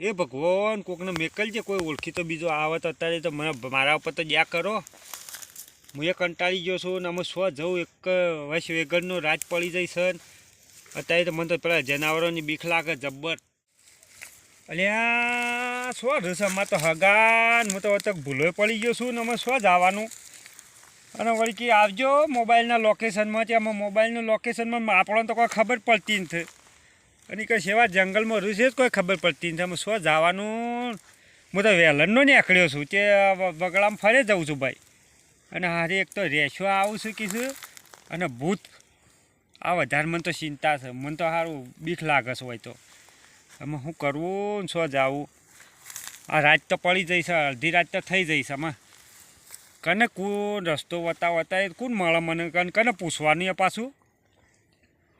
એ ભગવાન, કોકને મેકલજે, કોઈ ઓળખી તો બીજો આવે તો અત્યારે તો મને મારા ઉપર તો જ્યાં કરો. હું એ કંટાળી ગયો છું ને અમે સ્વ જવું એક વૈશ વેગનનો રાજ પડી જઈ છે અત્યારે તો મને તો પેલા જનાવરોની બીક લાગે જબ્બર. અલ્યા જશે અમારે તો હગાન, હું તો અત્યારે ભૂલો પડી ગયો છું ને અમે સ્વ જવાનું. અને વળી આવજો મોબાઈલના લોકેશનમાં, ત્યાં મોબાઈલનું લોકેશનમાં, આપણને તો કોઈ ખબર પડતી નથી. અને કઈ સેવા જંગલમાં રહ્યું છે જ કોઈ ખબર પડતી નથી. અમે શું જવાનું? હું તો વેલનનો નીકળ્યો છું. તે બગડામાં ફરે જાઉં છું ભાઈ. અને હારે એક તો રેશો આવું છું કીધું? અને ભૂત. આ વધારે મને તો ચિંતા છે. મને તો સારું બીક લાગે છે હોય તો. એમાં શું કરવું ને શું જાવું? આ રાત તો પડી જઈશ અડધી રાત તો થઈ જઈશ આમાં કને કોણ રસ્તો વતા વતા કોણ મળે મને? કને કને પૂછવાનું એ પાછું?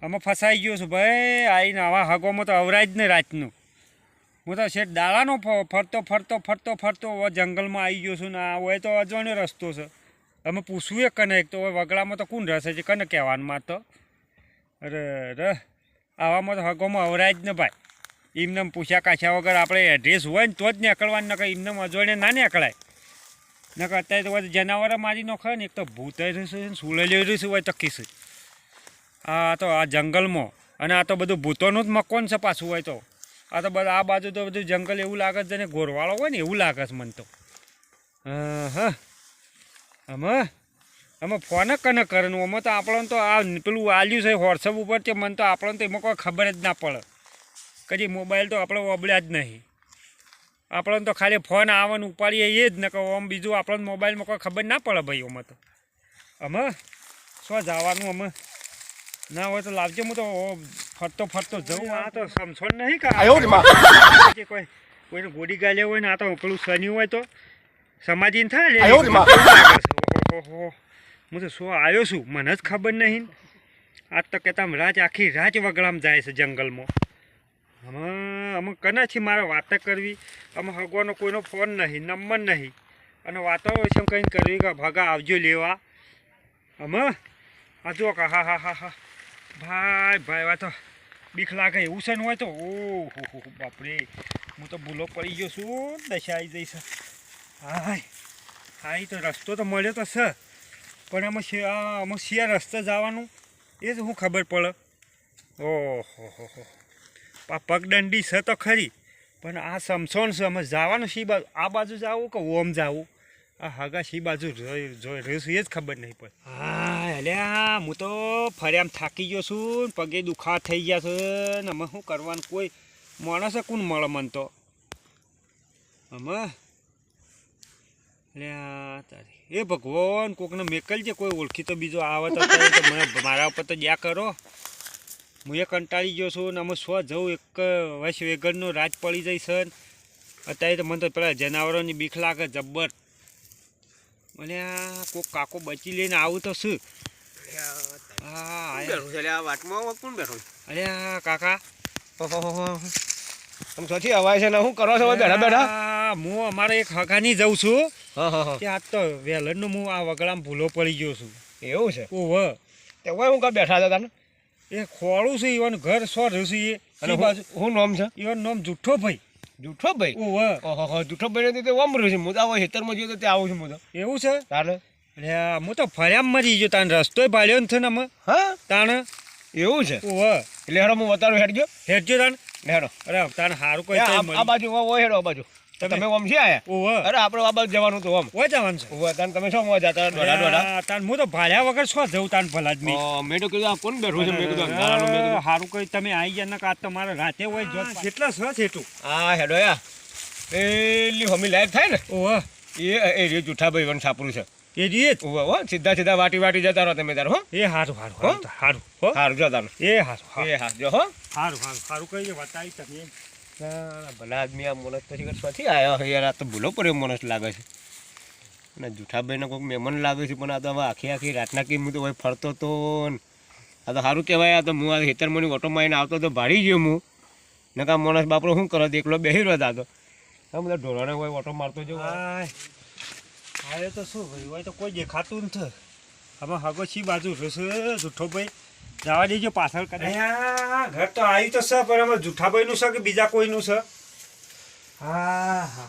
આમાં ફસાઈ ગયો છું. ભાઈ આવીને આવા હગોમાં તો અવરાય જ ને રાતનું. હું તો શેઠ દાડાનો ફરતો ફરતો ફરતો ફરતો જંગલમાં આવી ગયો છું ને આ હોય તો અજાણ્યો રસ્તો છે. અમે પૂછવું એ કને તો વગડામાં તો કોણ રસે છે કને કહેવાનું તો. અરે ર આવામાં તો હગોમાં અવરાય જ ને ભાઈ. એમને પૂછ્યા કાછ્યા વગર આપણે એડ્રેસ હોય ને તો જ નીકળવાનું, નકર એમને અજોડે ના નીકળાય. નકર અત્યારે તો જનાવર મારી નોખે ને, એક તો ભૂતાઈ રહ્યું છે ને, સુલેલી રહ્યું છે હોય તો કીશું આ તો આ જંગલમાં. અને આ તો બધું ભૂતોનું જ મકોન છે પાછું હોય તો. આ તો બધા, આ બાજુ તો બધું જંગલ એવું લાગે છે ને ગોરવાળો હોય ને એવું લાગે છે મને તો. હા આમાં આમાં ફોન કને કરવાનું? આમાં તો આપણને તો આ પેલું આલ્યું છે વોટ્સઅપ ઉપર તે મને તો આપણને તો એમાં કોઈ ખબર જ ના પડે. કદી મોબાઈલ તો આપણે ઓબળ્યા જ નહીં. આપણને તો ખાલી ફોન આવવાનું ઉપાડીએ એ જ ને કહો. આમ બીજું આપણને મોબાઈલમાં કોઈ ખબર ના પડે ભાઈ આમાં તો. અમે શું જવાનું અમે ના હોય તો લાવજો હું તો ફરતો ફરતો જઉં. આ તો સમસણ નહીં કે? કોઈ કોઈને ગોડી ગાલે હોય ને આ તો પેલું શનિ હોય તો સમાધિને થાય. હું તો શું આવ્યો છું? મને જ ખબર નહીં. આજ તો કહેતા રાજ આખી રાજ વગડામાં જાય છે જંગલમાં. આમાં અમે કને છીએ મારે વાતો કરવી. અમે હગવાનો કોઈનો ફોન નહીં નંબર નહીં. અને વાતો છે કંઈ કરવી કે ભગા આવજો લેવા. અમે આ જો હા હા હા હા. ભાઈ ભાઈ, વાત. બીક લાગે એવું છે ને હોય તો. ઓહો બાપરે. હું તો ભૂલો પડી ગયો છું. દશા જઈશ હાય. હા તો રસ્તો તો મળ્યો તો છે. પણ આમાં શિયા આમાં શિયા રસ્તે જવાનું? એ જ હું ખબર પડે. ઓહો, હો આ પગદંડી છે તો ખરી. પણ આ સમસોન છે અમે જવાનું શી બાજુ? આ બાજુ જવું કે ઓમ જવું? આ હગા શી બાજુ જોઈ રહ્યું છું એ જ ખબર નહીં પડે. હા અલ્યા, હું તો ફર્યામ થાકી ગયો છું પગે દુખા થઈ ગયા છે ને અમે શું કરવાનું? કોઈ માણસ કોણ મળે મન તો? અમે અલ્યા, તારી. એ ભગવાન, કોકને મેકલજે, કોઈ ઓળખી તો બીજો આવે તો મને મારા ઉપર તો જ્યાં કરો. હું એ કંટાળી ગયો છું ને અમે સ્વ જવું? એક વૈશ વેગરનો રાજ પડી જઈશ અત્યારે તો મને તો પેલા જનાવરોની બીક લાગે, જબ્બર. મને આ કોક કાકો બચી લઈને આવું તો શું? હા અરે કાકા. તમે સોથી અવાય છે ને શું કરો છો? બેઠા બેઠા. હું અમારે એક હગાની જઉં છું. હા હા હા. કે આજ તો વેલણનું હું આ વગડામાં ભૂલો પડી ગયો છું. એવું છે? ઓહ તે હોય હું કા બેઠા હતા તને? એ ખોળું છે ઈવન ઘર સો રહ્યું છે એ. અને બાજુ? હું નામ છે? ઈવન નામ જુઠ્ઠો ભાઈ. જૂઠો ભાઈ? ઓહ જૂઠો ભાઈ નથી તે રહ્યું છે. મુદા આવો હેતરમાં જોયો તો તે આવું છું મુદા એવું છે? તારે અરે હું તો ફર્યા મરી ગયો. તાન રસ્તોય ભાળ્યો ને ને અમે હા? તાણ? એવું છે? ઓહો એટલે હેડો હું વતારો હેડ ગયો હેઠજો તાણ. હેડો. અરે તાણ સારું કોઈ આ. બાજુ હોય હેડો આ બાજુ. તમે- ઓમ છે આયા ઓહ અરે આપણે આ બાજુ જવાનું તો ઓમ. ઓય જવાનું છે. તાન તમે શું મોં જતા દોડા દોડા. અરે હું તો ભાળ્યા વગર શું જઉં તાન ભલા જ મેં ઓ, મેં તો કીધું આ કોણ બેઠું છે? મેં કીધું અંધારાનું મેં કીધું. સારું કોઈ તમે આવી ગયા ને કાં તો મારે રાતે હોય જો કેટલા છે છેટું હેડો યા. પેલી હમી લાયક થાય ને? ઓહ એ એ રે જૂઠા ભાઈ વન સાપરું છે. એ રીએ જ. ઓવે હો સીધા સીધા વાટી વાટી જતા રહો તમે તાર હો. એ હારું હારું? હારું હારું હો. હારું જતા એ હારું હારું એ હા જો હો. હારું સારું હારું કઈ બતાવી તમે ભલા આદમી આ મોનસ પછી સ્વાથી આયો યાર આ તો ભૂલો પડ્યો મોનસ લાગે છે. અને જુઠાભાઈને કોઈક મહેમાન લાગે છે પણ આ તો હવે આખી આખી રાતના કેમ હું તો ભાઈ ફરતો તો ને. આ તો સારું કહેવાય આ તો હું આ હેતરમણી ઓટો મારીને આવતો તો ભાડી ગયો હું. નકા મોનસ બાપડો શું કરો એકલો બેસી રહ્યો હતો આ બધા ઢોરાને હોય ઓટો મારતો જવું હા એ તો શું ભાઈ હોય તો કોઈ દેખાતું નથી. આમાં હગો છી બાજુ જુઠ્ઠો જૂઠો ભાઈ? જવા દેજો પાછળ કદાચ. ઘર તો આવી તો છે પણ આમાં જૂઠા ભાઈનું છે કે બીજા કોઈનું છે? હા હા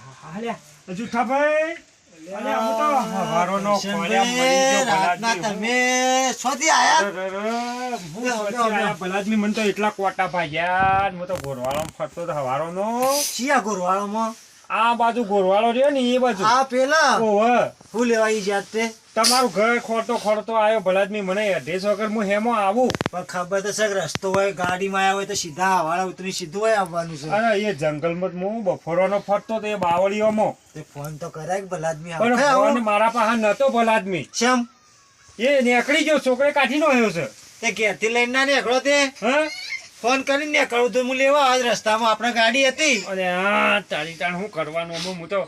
તો એટલા કોટા ભાગ્યા ને હું તો ગોરવાળો ફરતો તો હવારોનો. શિયા ગોરવાળોમાં? આ બાજુ ગોરવાળો રહ્યો ને એ બાજુ. આ પેલા. ઓવે હું. લેવા ઈ જાત તમારું ઘર ખોરતો ખોરતો આવ્યો ભલાદમી મને અઢીસ વગર હું હેમો આવું. પણ ખબર તો છે રસ્તો હોય ગાડીમાં આવ્યા હોય તો સીધા હવાળા ઉતરી સીધું હોય આવવાનું છે. અરે એ જંગલમાં જ હું બફોરોનો ફરતો તો એ બાવળીઓમાં. તે ફોન તો કરાય કે ભલા પણ ફોન મારા પાસે નતો ભલાદમી શેમ? એ નીકળી ગયો છોકરે કાઢી નો આવ્યો છે. તે ઘેરથી લઈને ના નીકળો તે? હા? ફોન કરીને કહું તો હું લેવા આજ રસ્તામાં આપણે ગાડી હતી. અને આ તારી તાણ શું કરવાનું? હું તો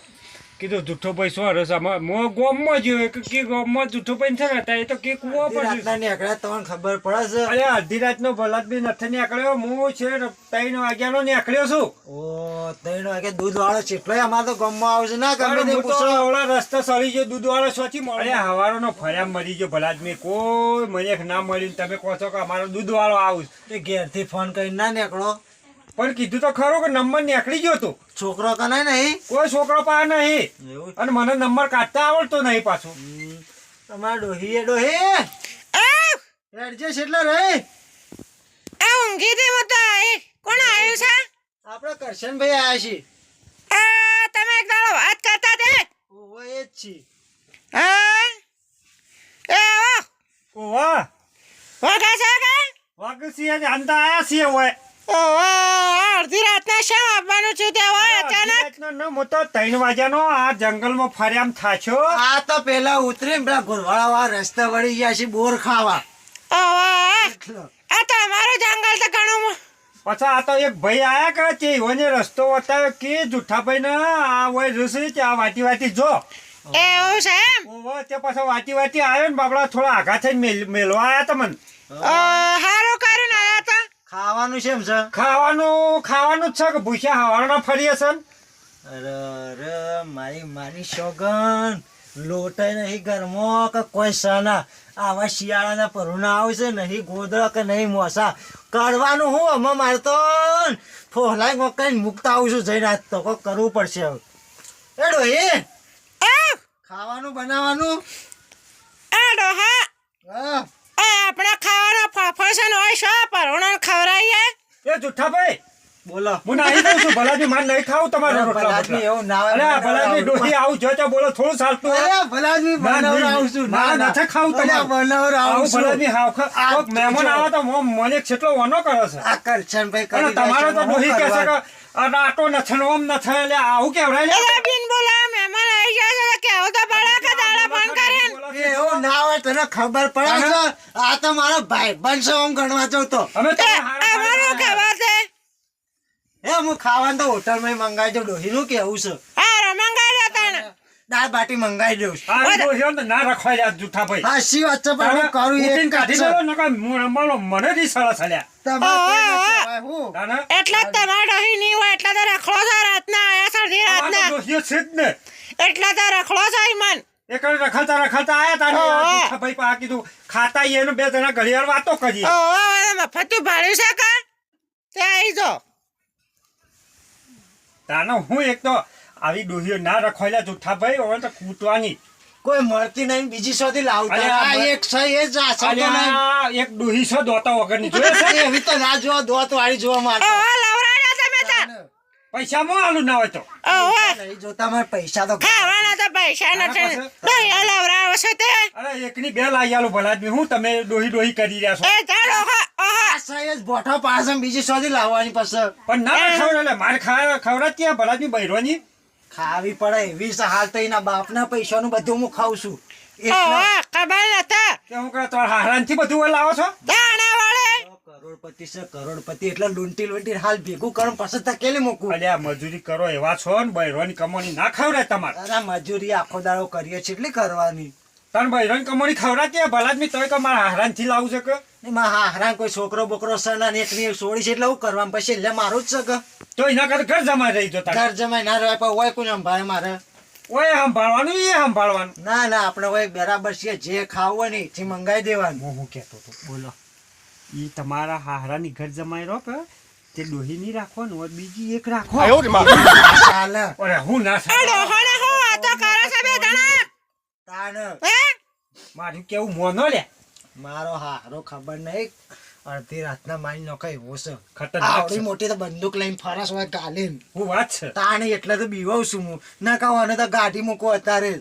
કીધું જુઠ્ઠો ભાઈ શું હરસ આમાં મો ગોમમાં જ કે કે ગોમમાં જુઠ્ઠો ભાઈ થાય ત્યાં એ તો કે કૂવો રાતના નીકળ્યા તમને ખબર પડે છે? અરે અડધી રાતનો ભલાદ બી નથી નીકળ્યો. હું છે ત્રણ વાગ્યાનો નીકળ્યો છું. ઓ ત્રણ વાગે દૂધ વાળો ચેટલો અમાર તો ગોમમાં આવશે. ના ગમે તે પૂછો. ઓલા રસ્તે સળી ગયો દૂધ વાળો સોચી મળે. અરે હવારોનો ફર્યા મરી ગયો ભલાદમી કોઈ મને ના મળ્યું તમે કહો છો કે અમારો દૂધ વાળો આવું તે ઘેરથી ફોન કરીને ના નીકળો. પણ કીધું તો ખરો કે નંબર નીકળી ગયો તું. છોકરો કને નહીં? કોઈ છોકરો પાસે નહીં. એવું અને મને નંબર કાઢતા આવડતો નહીં પાછો. તમારે ડોહી? એ ડોહી એડજસ્ટ એટલે રહે. આ ઊંઘી દે મત કોણ આવ્યું છે? આપણે કરશનભાઈ આયા છીએ. આ તમે એક દાડો વાત કરતા તે. ઓહો એ જ છીએ. હા? એ આવો. ઓહો. વાઘા છે કે? વાગસિંહ જ જાનતા આયા છીએ હોય અડધી રાતના શા આવવાનું છું તે હોય અચાનક. હું તો ત્રણ વાગ્યાનો આ જંગલમાં ફર્યામ થાછો આ તો પેલા ઉતરીને પેલા ઘોરવાળા વાળા રસ્તા વળી ગયા છે બોર ખાવા. આ તો અમારું જંગલ તો ઘણું પછી આ તો એક ભાઈ આયા કે તે રસ્તો બતાવ્યો કે જુઠ્ઠા ભાઈ ને આ હોય રસી તે આ વાટી વાટી જો. એવું છે એમ? તે પાછો વાટી વાટી આવ્યો ને બાબડા થોડા આઘા થઈને મેલ- મેલવા આયા તમને હારું ને ખાવાનું છે એમ છે? ખાવાનું ખાવાનું જ છે કે ભૂખ્યા હવાના ફરીએ છે? અરે અરે મારી મારી સોગન લોટાય નહીં ઘરમાં કે કોઈ સના. આવા શિયાળાના પરુણા આવશે નહીં ગોદડા કે નહીં મોસા. કરવાનું હું અમે મારે તો ફોહલાઈ મકાઈ મૂકતા આવું છું જઈને આજ તો કોઈ કરવું પડશે હવે. એ ડોહી. ખાવાનું બનાવવાનું? એડો હા હા. એ ખાવાનો છે ને હોય શો પરોણા ખવડાવીએ એ જુઠ્ઠા ભાઈ બોલો હું નાહી દઉં છું ભલાજી માર નહીં ખાવું તમારે રોટલા ભલાદમી એવું ના અરે ભલાજી. ડોહી આવું જો તો બોલો થોડું સાલતું. અરે ભલાજી બનાવર આવું છું. ના. નથી ખાવું તમારે. બનાવરાવું આવું છું. ભલાજી હાવ ખા- આ મહેમાન આવે તો મને કેટલો વનો કરે છે આ કરશનભાઈ કરી તમારો તો ડોહી કહે છે કે આટો નથી ઓમ નથી એટલે આવું કેવડાય બિન બોલા ના હોય તને ખબર પડે છે? આ તો મારો ભાઈ બનશે આમ ગણવા જતો અમે તો એ, હારા અમારું ખાવા છે. એ હું ખાવાનું તો હોટલમાં મંગાવી દઉં ડોહીનું કેવું છે? હા ને દાળ બાટી મંગાવી દઉં. છું. ડોહીઓ તો ના રખવાય લ્યા જૂઠા ભાઈ. હા શી વાત છે પણ હું કરું એ કાઢી છે. દેવો નકર મને જ સળા સળ્યા તમારે કોઈ ઓહો, નથી ભાઈ, હું? ના, ના. એટલે જ ડોહી નહીં હોય એટલે તો રખડો છો રાતના આયા છે રાતના. ડોહીઓ જ ને. એટલે તો રખડો છો એક વાર રખડતા રખડતા આયા તારે આ ઓહો. જૂઠા ભાઈ પાસે કીધું ખાતા એનું બે જણા ઘડિયાળ વાતો કરીએ. મફતું ભાડ્યું છે કા તે આવી જો. તાનો હું એક તો આવી ડોહીઓ ના રખવાયેલા જૂઠા ભાઈ હવે તો કૂટવાની. કોઈ મળતી નહીં બીજી શોધી લાવતા. એક છે એ જ એક ડોહી છે દોતા વગરની જોયે છે? એવી તો ના જોવા દોત વાળી જોવા માંગતો ઓહો લવરાડા તમે તાર પૈસા માં આલું ના હોય તો. ઓહો જોતા મારે પૈસા તો ખાવાના તો પૈસા નથી. પાસે? ડોહી છે તે. અરે એકની બે લાઈ આલું હું તમે ડોહી ડોહી કરી રહ્યા છો? એ ચાલ ઓહો ઓહો. આ છે એ જ બોઠો પાડશે બીજી શોધી લાવવાની પછી. પણ ના ખવડાવે મારે ખાવા ખવડાવ ત્યાં ભલા આદમી બૈરોની ખાવી પડે એવી હાલ તો એના બાપના પૈસાનું બધું હું ખાઉં છું. ખબર નતા કે હું કહે તો હારાનથી બધું લાવો છો? દાણા કરોડપતિ છે કરોડપતિ એટલે લૂંટી લૂંટી હાલ ભેગું કરો પછી ધકેલી મૂકું અલ્યા મજૂરી કરો એવા છો ને બૈરોની કમોણી ના ખવડાય તમારે. અરે મજૂરી આખો દાડો કરીએ છીએ એટલી કરવાની? તને બૈરોની કમાણી ખવડાય ત્યાં ભલા આદમી તોય કે મારા હારાનથી લાવું છે કે? હા હરાન કોઈ છોકરો બોકરો સના ને એક ની છોડી છે એટલે હું કરવાનું પછી એટલે મારું જ છે કે? તો એના કરતા ઘર જમા રહી જતા ઘર જમાઈ ના રહેવાય પણ હોય કોઈ સંભાળે મારે? ઓય સંભાળવાનું એ સંભાળવાનું. ના ના આપણે હોય બરાબર છે જે ખાવું હોય ને એથી મંગાવી દેવાનું. હું હું કહેતો હતો બોલો. એ તમારા હારાની ઘર જમાઈ રહો કે તે ડોહી ની રાખો ને બીજી એક રાખો. ચાલે. અરે હું ના ડોહોને હું વાતો કરો બે જણા. તાણ. મારું કેવું મોનો લે? મારો હારો ખબર નહીં અડધી રાતના મારી નોખે એવો છે. ખતરનાક આવડી મોટી તો બંદૂક લઈને ફરસ હોય ગાલીન. હું વાત છે. તાણે એટલે તો બીવાઉં છું હું. ના કહું અને તો ગાડી મૂકો અત્યારે.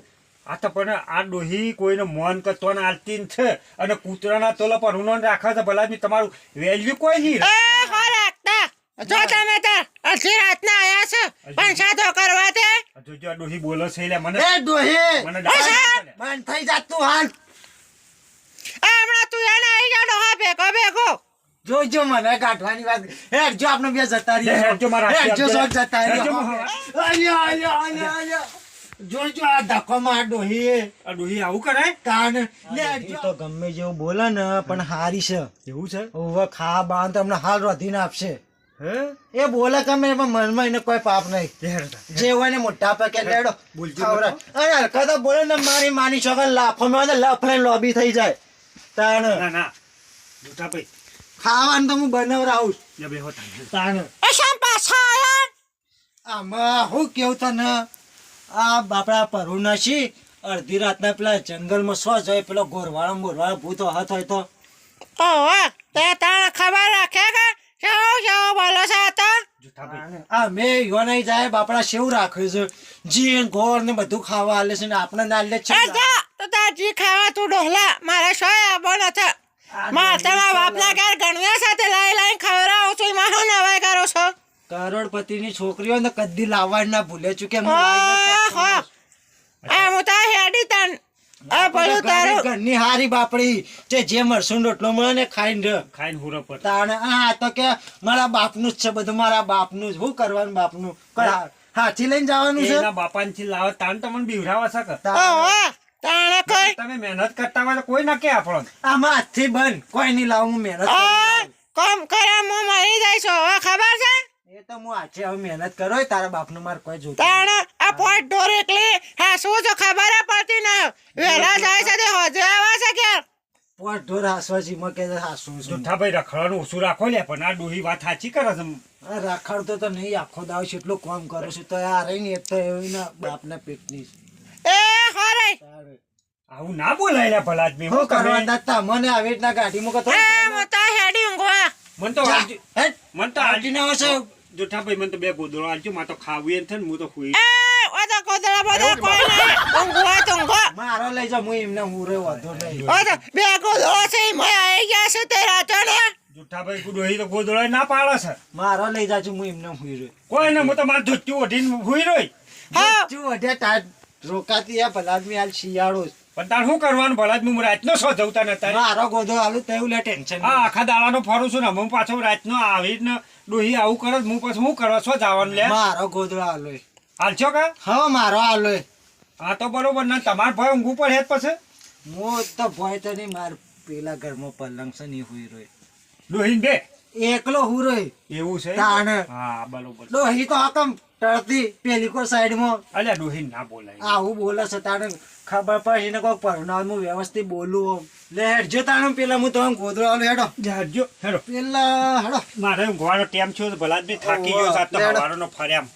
આ તો પણ આ ડોહી કોઈને મોન કરતો ને આલતી છે. અને કૂતરાના તોલા પર ઉનો રાખે છે ભલા તમારું વેલ્યુ કોઈ નહીં. એ હો રાખતા. જો તમે તાર અડધી રાતના આયા છો પણ સાધો કરવા તે જોજો ડોહી બોલો છે લે મને એ ડોહી! મને બંધ થઈ જા તું હાલ. આ હમણાં તું એને આવી જાડો હા ભેગો ભેગો. જોજો મને કાઢવાની વાત. હેડ જો આપણે બે જતા હેડ જો મારા હેડ જો. જતા રહીએ. આલ્યો, આલ્યો, આલ્યો. જોજો આ ધક્કો માર ડોહી આ ડોહી આવું કરે? કાન લે તો ગમે જેવું બોલે ને પણ હારી છે. એવું છે? હવે ખા બાંધ તમને હાલ રોધીને આપશે. હે? એ બોલે કમે પણ મનમાં એને કોઈ પાપ નહીં. જે હોય ને મોટા પગે લેડો બોલજો અરે હલકા તો બોલે ને મારી માની છોકરા લાફો મેં લફ લઈને લોબી થઈ જાય. તાણ ના ના. મોટા ભાઈ. ખાવાનું તો હું બનાવરાવું તાણ એ શામ પાછા આયા. આમાં હું કેવું તને? આ બાપડા પરુના છી અડધી રાતના પેલા જંગલમાં સો જાય પેલો ગોરવાળો ગોરવાળો ભૂતો હાથ હોય તો. ઓહો તે તાણ ખબર રાખે કે કેવો કેવો બોલો છે આ તો? આ મેં યો નહીં જાય બાપડા શેવું રાખ્યું છે? જી ગોળ ને બધું ખાવા આલે છે ને આપણે ના લે છે તો તાર જી ખાવા તું ડોહલા મારે શોય આબો નથી. માર તમારા બાપના ઘેર ગણવા સાથે લાઈ લાઈ આવું છું મારો શું નવાઈ કરો છો. કરોડપતિની છોકરીઓ ને કદી લાવવા ના ભૂલે ચૂકે ઓહો આ હું તાર હેડી તન. આ પેલું તારું. ઘરની હારી બાપડી જે જે મરસું રોટલો મળે ને ખાઈને ખાઈને હુરો પર. તાણે આ તો કે મારા બાપનું જ છે બધું મારા બાપનું જ. શું કરવાનું બાપનું? હાથી લઈને જવાનું છે? એના બાપાનથી લાવો તાન તમને બીવરાવા શકે તાણે. તમે મહેનત કરતા હોય તો કોઈ ના કે આપણો. આમાં હાથથી બંધ. કોઈ નહીં લાવું હું મહેનત કામ કરે હું મરી જઈશ હવે ખબર છે? એ તો હું આજે હવે મહેનત કરો તારા બાપનું માર કોઈ જોતું તાણે આ પોટ ઢોર એકલી હા શું છો ખબર પડતી ન. વેલા જાય છે તે હોજે આવે છે કે? પોટ ઢોર હાસવા જીમાં કે હાસું છું. ભાઈ રખડવાનું ઓછું રાખો લે પણ આ ડોહી વાત સાચી કરે છે તો નહીં આખો દાવ છે એટલું કામ કરું છું તો આ રહી ને એ તો એવી ના બાપના પેટની એ હોરે. આવું ના બોલાય લે ભલા આદમી શું હું કરવા મને આવી રીતના ગાડી મૂકો તો એ તો હેડી ઊંઘવા. મન તો. મન તો ગાડી ના આવશે જૂઠા ભાઈ મને તો બે ગોદડો આલજો માં તો ખાવું એમ થાય ને હું તો ખુઈ મારો લઈ જાઉં હું એમને વધુ નહીં. બે કોદળો છે એમાં આવી ગયા છે તે રાતો ને જૂઠા તો ગોદડો ના પાડે છે. મારો લઈ જાજો હું એમને હુઈ રહ્યો. કોઈ ને હું તો મારું ધોત્યું ઓઢીને હુઈ રહ્યો. હા. જો અઢે ટાટ રોકાતી આ ભલા આદમી હાલ શિયાળો. પણ તાર શું કરવાનું ભલા આદમી હું રાતનો સો જવતા નતા મારો ગોધો હાલું તેવું લે ટેન્શન હા આખા દાડાનો ફરું છું ને હું પાછો રાતનો આવી ને ડોહી આવું કરે હું પછી શું કરવા? છો જવાનું લે? મારો ગોદડો આલો હાલશો કા? હા મારો આલો હા તો બરોબર ને તમારે ભાઈ ઊંઘું પડે પછી. હું તો ભય તો નહીં માર પેલા ઘરમાં પલંગ છે નહીં હુઈ રોય. ડોહી બે? એકલો હું રોય. એવું છે? તાણે. હા બરોબર. ડોહી તો આકમ ટળતી પેલી કોઈ સાઈડમાં. અલ્યા ડોહી ના બોલાય. આવું બોલે છે તાણે. ખબર પડશે ને કોઈક પરણાવ વ્યવસ્થિત બોલું ઓમ. લે હેડજો તાણે પેલા હું તમને ગોધરો હાલો હેડો. હેડજો. હેડો. પેલા હેડો. મારે ગોવાનો ટેમ થયો ભલા જ બી થાકી ગયો સાત. હવારનો ફર્યા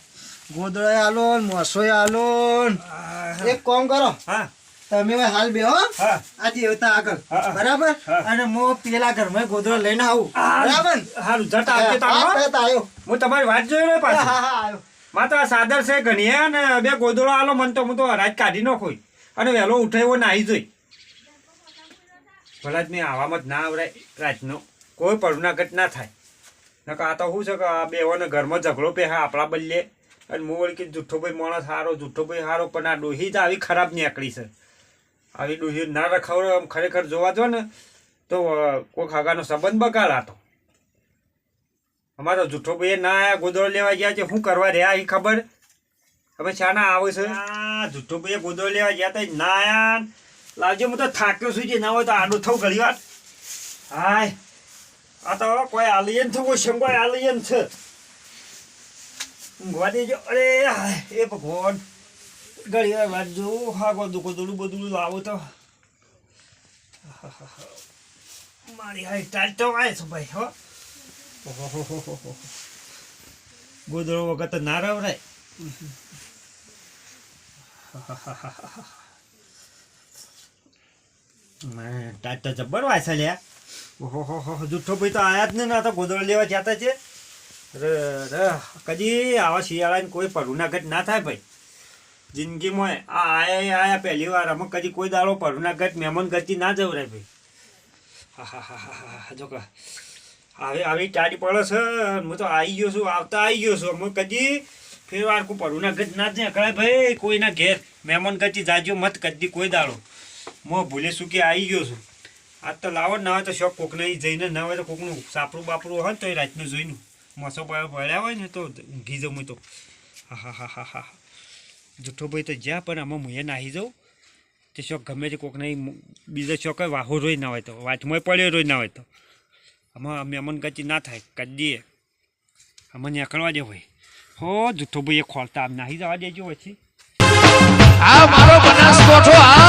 ગોધરો હાલો મોસો આલો એક કામ કરો. હા. તમે હાલ બેહો હા. આ દેવતા આગળ. બરાબર? અને હું પેલા ઘરમાં ગોધરો લઈને આવું. બરાબર? હારું જટ આવજે આવ્યો હું. તમારી વાત જોઈ રહ્યો પાછો. હા હા આવ્યો. માતા સાદર છે ઘણીએ ને બે ગોદડો આલો મન તો હું તો હરાજ કાઢી નાખોય અને વહેલો ઉઠે એવો નાહી જોઈ. ભલા જ મેં આવામાં જ ના આવડાય રાતનો કોઈ પરુનાગત ના થાય. નકર આ તો શું છે કે આ બેઓને ઘરમાં ઝઘડો પે આપણા બદલે. અને હું વળી કે જુઠ્ઠો ભાઈ માણસ સારો જુઠ્ઠો ભાઈ સારો પણ આ ડોહી જ આવી ખરાબ નીકળી છે. આવી ડોહી ના રખાવડો આમ ખરેખર જોવા જો ને, તો કોઈ કોઈક સંબંધ સંબંધ બગાડાતો. અમારો જુઠ્ઠો ભાઈ ના આયા, ગોદડો લેવા ગયા છે, શું કરવા રહ્યા એ ખબર? હવે શાના આવે છે? જુઠ્ઠો ભાઈ ગોદો લેવા ગયા તા ના યાર. લાવજો હું તો થાક્યો છું જે ના હોય તો આડું થવું ઘણી વાર. હાય. આ તો કોઈ આલિયન થવું શંકો આલિયન છે. ઊંઘવા દેજો. અરે હાય એ ભગવાન. ઘણી વાર વાત જોઉં. હા ગોદું ગોદડું બધું લાવો તો. મારી હાઈ ટાઈટ તો આવે છે ભાઈ હો. ગોદળો ગોદડો વગર તો ના મેં ટાટ જબ્બર વાંચા લ્યા ઓહો જુઠ્ઠો ભાઈ તો આયા જ ને ના તો ગોદળ લેવા જતા છે કદી આવા શિયાળાની કોઈ પરુનાગત ના થાય ભાઈ જિંદગીમાં આ આયા આયા પહેલી વાર અમે કદી કોઈ દાડો પરુનાગત મહેમાન ગતિ ના જવરાય ભાઈ હા હા. હા હા હા જો હવે આવી ટાડી પડે છે હું તો આવી ગયો છું આવતા આવી ગયો છું અમે કદી ફેર વાર કોઈ પરુનાગત ના જ અકળાય ભાઈ, કોઈના ઘેર મહેમાન ગતિ જાજો મત કદી કોઈ દાડો. મો ભૂલે શું કે આવી ગયો છું. આજ તો લાવો ના હોય તો શોખ કોકને જઈને, ના હોય તો કોકનું સાપરું બાપરું હોય ને તો એ રાતનું જોઈને મોસો પડ્યા હોય ને તો ઊંઘી જાઉં તો. હા હા હા હા હા. જુઠ્ઠો ભાઈ તો જ્યાં, પણ આમાં મુએ નાહી જાઉં. તે શોખ ગમે તે કોક નહીં બીજો શોખ હોય, વાહો રોઈ ના હોય તો વાટમાં પડ્યો રોઈ ના હોય તો. આમાં મહેમાન કચી ના થાય કદીએ અમને અકળવા દે ભાઈ હો જુઠ્ઠો ભાઈ ખોલતા આમ નાહી જવા દેજો પછી. આ મારો બનાસકોઠો આ